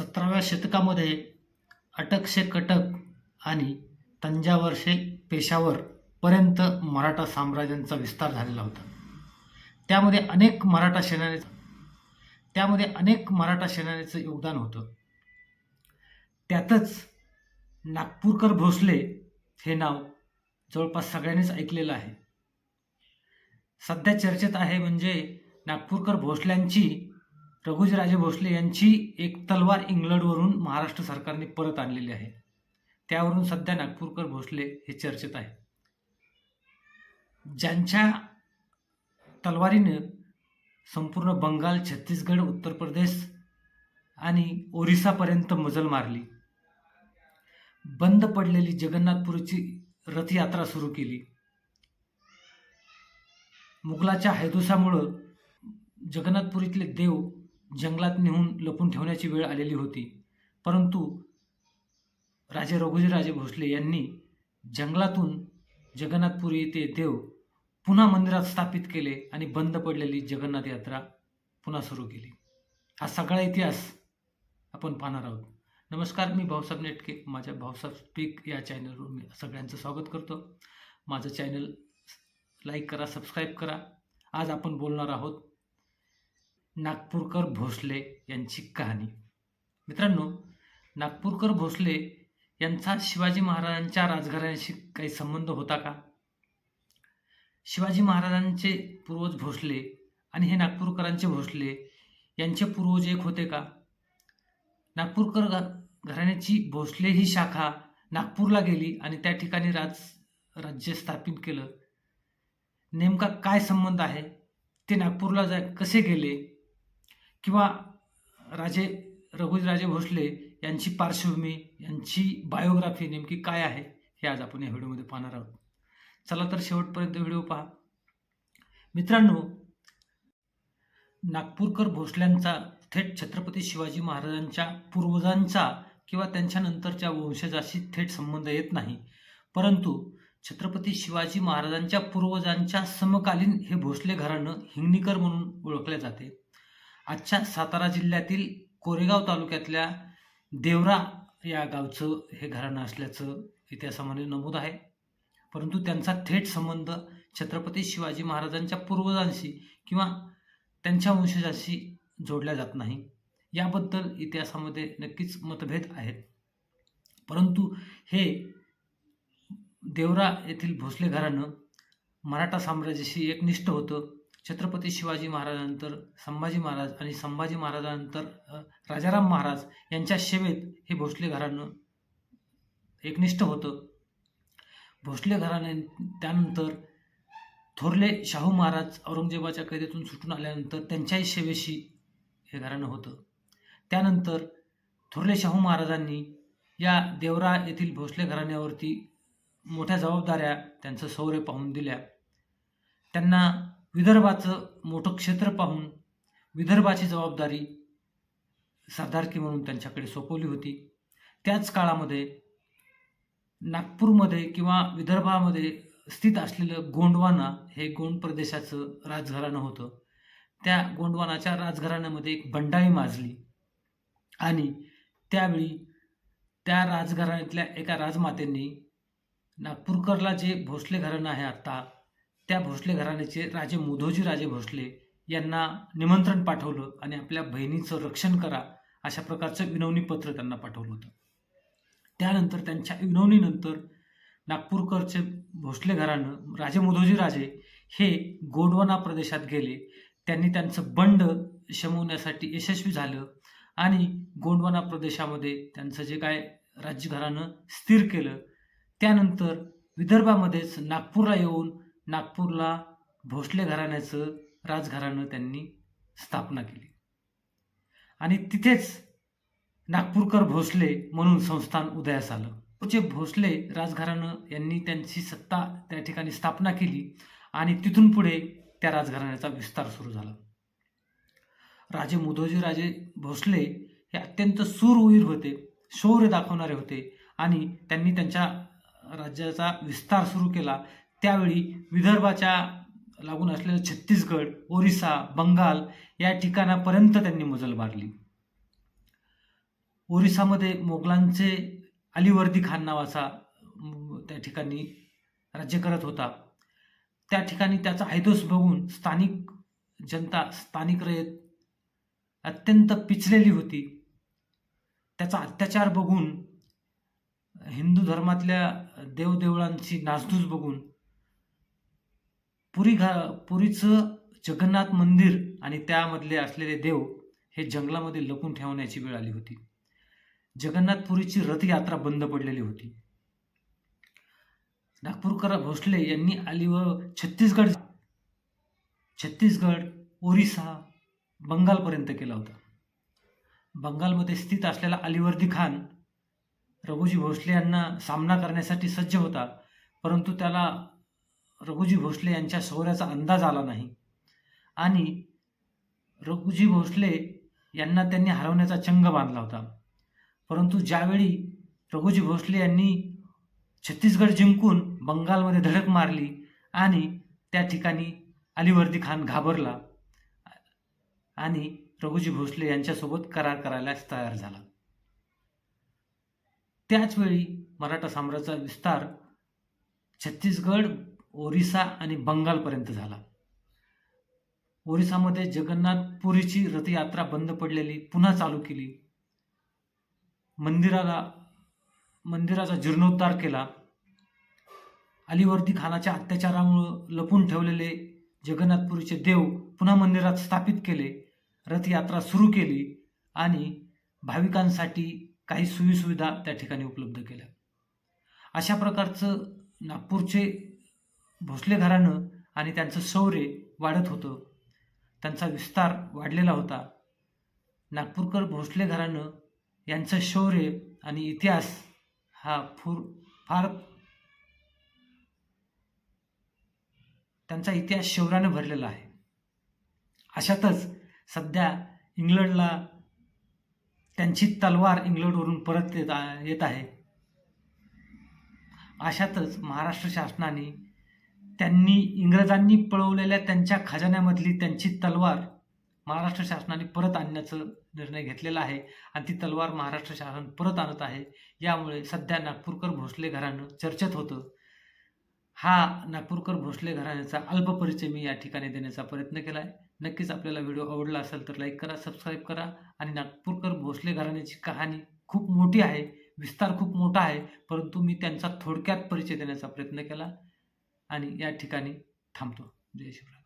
सतराव्या शतकामध्ये अटकशे कटक आणि तंजावरशे पेशावर पर्यंत मराठा साम्राज्यांचा विस्तार झालेला होता. त्यामध्ये अनेक मराठा सेनानी त्यामध्ये अनेक मराठा सेनानीचं योगदान होतं. त्यातच नागपूरकर भोसले हे नाव जवळपास सगळ्यांनीच ऐकलेलं आहे. सध्या चर्चेत आहे म्हणजे नागपूरकर भोसल्यांची रघुजीराजे भोसले यांची एक तलवार इंग्लंडवरून महाराष्ट्र सरकारने परत आणलेली आहे. त्यावरून सध्या नागपूरकर भोसले हे चर्चेत आहे ज्यांच्या तलवारीनं संपूर्ण बंगाल छत्तीसगड उत्तर प्रदेश आणि ओरिसापर्यंत मजल मारली. बंद पडलेली जगन्नाथपुरीची रथयात्रा सुरू केली. मुघलाच्या हैदोसामुळं जगन्नाथपुरीतले देव जंगलात नेऊन लपून ठेवण्याची वेळ आलेली होती. परंतु राजे रघुजीराजे भोसले यांनी जंगलातून जगन्नाथपुरी येथे देव पुन्हा मंदिरात स्थापित केले आणि बंद पडलेली जगन्नाथ यात्रा पुन्हा सुरू केली. हा सगळा इतिहास आपण पाहणार आहोत. नमस्कार मी भाऊसाहेब नेटके. माझ्या भाऊसाहेब स्पीक या चॅनलवर मी सगळ्यांचं स्वागत करतो. माझं चॅनल लाईक करा सबस्क्राईब करा. आज आपण बोलणार आहोत नागपूरकर भोसले यांची कहाणी. मित्रांनो नागपूरकर भोसले यांचा शिवाजी महाराजांच्या राजघराण्याशी काही संबंध होता का? शिवाजी महाराजांचे पूर्वज भोसले आणि हे नागपूरकरांचे भोसले यांचे पूर्वज एक होते का? नागपूरकर घराण्याची भोसले ही शाखा नागपूरला गेली आणि त्या ठिकाणी राज राज्य स्थापित केलं. नेमका काय संबंध आहे? ते नागपूरला जा कसे गेले? किंवा राजे रघुजीराजे भोसले यांची पार्श्वभूमी यांची बायोग्राफी नेमकी काय आहे हे आज आपण या व्हिडिओमध्ये पाहणार आहोत. चला तर शेवटपर्यंत व्हिडिओ पहा. मित्रांनो नागपूरकर भोसल्यांचा थेट छत्रपती शिवाजी महाराजांच्या पूर्वजांचा किंवा त्यांच्या नंतरच्या वंशजाशी थेट संबंध येत नाही. परंतु छत्रपती शिवाजी महाराजांच्या पूर्वजांच्या समकालीन हे भोसले घराणं हिंगणीकर म्हणून ओळखले जाते. आजच्या सातारा जिल्ह्यातील कोरेगाव तालुक्यातल्या देवरा या गावचं हे घराणं असल्याचं इतिहासामध्ये नमूद आहे. परंतु त्यांचा थेट संबंध छत्रपती शिवाजी महाराजांच्या पूर्वजांशी किंवा त्यांच्या वंशजाशी जोडला जात नाही. याबद्दल इतिहासामध्ये नक्कीच मतभेद आहेत. परंतु हे देवरा येथील भोसले घराणं मराठा साम्राज्याशी एकनिष्ठ होतं. छत्रपती शिवाजी महाराजांनंतर संभाजी महाराज आणि संभाजी महाराजांनंतर राजाराम महाराज यांच्या सेवेत हे भोसले घराणं एकनिष्ठ होतं. भोसले घराणे त्यानंतर थोरले शाहू महाराज औरंगजेबाच्या कैदेतून सुटून आल्यानंतर त्यांच्याही सेवेशी हे घराणं होतं. त्यानंतर थोरले शाहू महाराजांनी या देवरा येथील भोसले घराण्यावरती मोठ्या जबाबदाऱ्या त्यांचं शौर्य पाहून दिल्या. त्यांना विदर्भाचं मोठं क्षेत्र पाहून विदर्भाची जबाबदारी सरदारकी म्हणून त्यांच्याकडे सोपवली होती. त्याच काळामध्ये नागपूरमध्ये किंवा विदर्भामध्ये स्थित असलेलं गोंडवाना हे गोंड प्रदेशाचं राजघराणं होतं. त्या गोंडवानाच्या राजघराण्यामध्ये एक बंडाळी माजली आणि त्यावेळी त्या राजघराण्यातल्या एका राजमातेंनी नागपूरकरला जे भोसले घराणं आहे आत्ता त्या भोसले घराण्याचे राजे मुधोजी राजे भोसले यांना निमंत्रण पाठवलं आणि आपल्या बहिणीचं रक्षण करा अशा प्रकारचं विनवणी पत्र त्यांना पाठवलं होतं. त्यानंतर त्यांच्या विनवणीनंतर नागपूरकरचे भोसले घराणं राजे मुधोजी राजे हे गोंडवाना प्रदेशात गेले. त्यांनी त्यांचं बंड शमवण्यासाठी यशस्वी झालं आणि गोंडवाना प्रदेशामध्ये त्यांचं जे काय राज्यघराणं स्थिर केलं. त्यानंतर विदर्भामध्येच नागपूरला येऊन नागपूरला भोसले घराण्याचं राजघराणं त्यांनी स्थापना केली. आणि तिथेच नागपूरकर भोसले म्हणून संस्थान उदयास आलं. पुढचे भोसले राजघराणं यांनी त्यांची सत्ता त्या ठिकाणी स्थापना केली आणि तिथून पुढे त्या राजघराण्याचा विस्तार सुरू झाला. राजे मुधोजी राजे भोसले हे अत्यंत सूरवीर होते शौर्य दाखवणारे होते आणि त्यांनी त्यांच्या राज्याचा विस्तार सुरू केला. त्यावेळी विदर्भाच्या लागून असलेलं छत्तीसगड ओरिसा बंगाल या ठिकाणापर्यंत त्यांनी मजल मारली. ओरिसामध्ये मोगलांचे अलिवर्दी खान नावाचा त्या ठिकाणी राज्य करत होता. त्या ठिकाणी त्याचा हैदोस बघून स्थानिक जनता स्थानिक रयत अत्यंत पिचलेली होती. त्याचा अत्याचार बघून हिंदू धर्मातल्या देवदेवळांची नासधूस बघून पुरी घा पुरीचं जगन्नाथ मंदिर आणि त्यामधले असलेले देव हे जंगलामध्ये लपून ठेवण्याची वेळ आली होती. जगन्नाथपुरीची रथयात्रा बंद पडलेली होती. नागपूरकर भोसले यांनी अलीवर छत्तीसगड छत्तीसगड ओरिसा बंगालपर्यंत केला होता. बंगालमध्ये स्थित असलेला अलिवर्दी खान रघुजी भोसले यांना सामना करण्यासाठी सज्ज होता परंतु त्याला रघुजी भोसले यांच्या शौर्याचा अंदाज आला नाही. आणि रघुजी भोसले यांना त्यांनी हरवण्याचा चंग बांधला होता. परंतु ज्यावेळी रघुजी भोसले यांनी छत्तीसगड जिंकून बंगालमध्ये धडक मारली आणि त्या ठिकाणी अलीवर्दी खान घाबरला आणि रघुजी भोसले यांच्यासोबत करार करायला तयार झाला. त्याचवेळी मराठा साम्राज्याचा विस्तार छत्तीसगड ओरिसा आणि बंगालपर्यंत झाला. ओरिसामध्ये जगन्नाथपुरीची रथयात्रा बंद पडलेली पुन्हा चालू केली. मंदिराला मंदिराचा जीर्णोद्धार केला. अलीवर्दी खानाच्या अत्याचारामुळं लपून ठेवलेले जगन्नाथपुरीचे देव पुन्हा मंदिरात स्थापित केले रथयात्रा सुरू केली आणि भाविकांसाठी काही सोयीसुविधा त्या ठिकाणी उपलब्ध केल्या. अशा प्रकारचं नागपूरचे भोसले घराणं आणि त्यांचं शौर्य वाढत होतं. त्यांचा विस्तार वाढलेला होता. नागपूरकर भोसले घराणं यांचं शौर्य आणि इतिहास हा फुर फार त्यांचा इतिहास शौर्यानं भरलेला आहे. अशातच सध्या इंग्लंडला त्यांची तलवार इंग्लंडवरून परत येत येत आहे. अशातच महाराष्ट्र शासनाने त्यांनी इंग्रजांनी पळवलेल्या त्यांच्या खजान्यामधली त्यांची तलवार महाराष्ट्र शासनाने परत आणण्याचा निर्णय घेतलेला आहे आणि ती तलवार महाराष्ट्र शासन परत आणत आहे. यामुळे सध्या नागपूरकर भोसले घराणं चर्चेत होतं. हा नागपूरकर भोसले घराण्याचा अल्प परिचय मी या ठिकाणी देण्याचा प्रयत्न केला आहे नक्कीच आपल्याला व्हिडिओ आवडला असेल तर लाईक करा सबस्क्राईब करा आणि नागपूरकर भोसले घराण्याची कहाणी खूप मोठी आहे विस्तार खूप मोठा आहे परंतु मी त्यांचा थोडक्यात परिचय देण्याचा प्रयत्न केला. आणि या ठिकाणी थांबतो. जय शिवराय.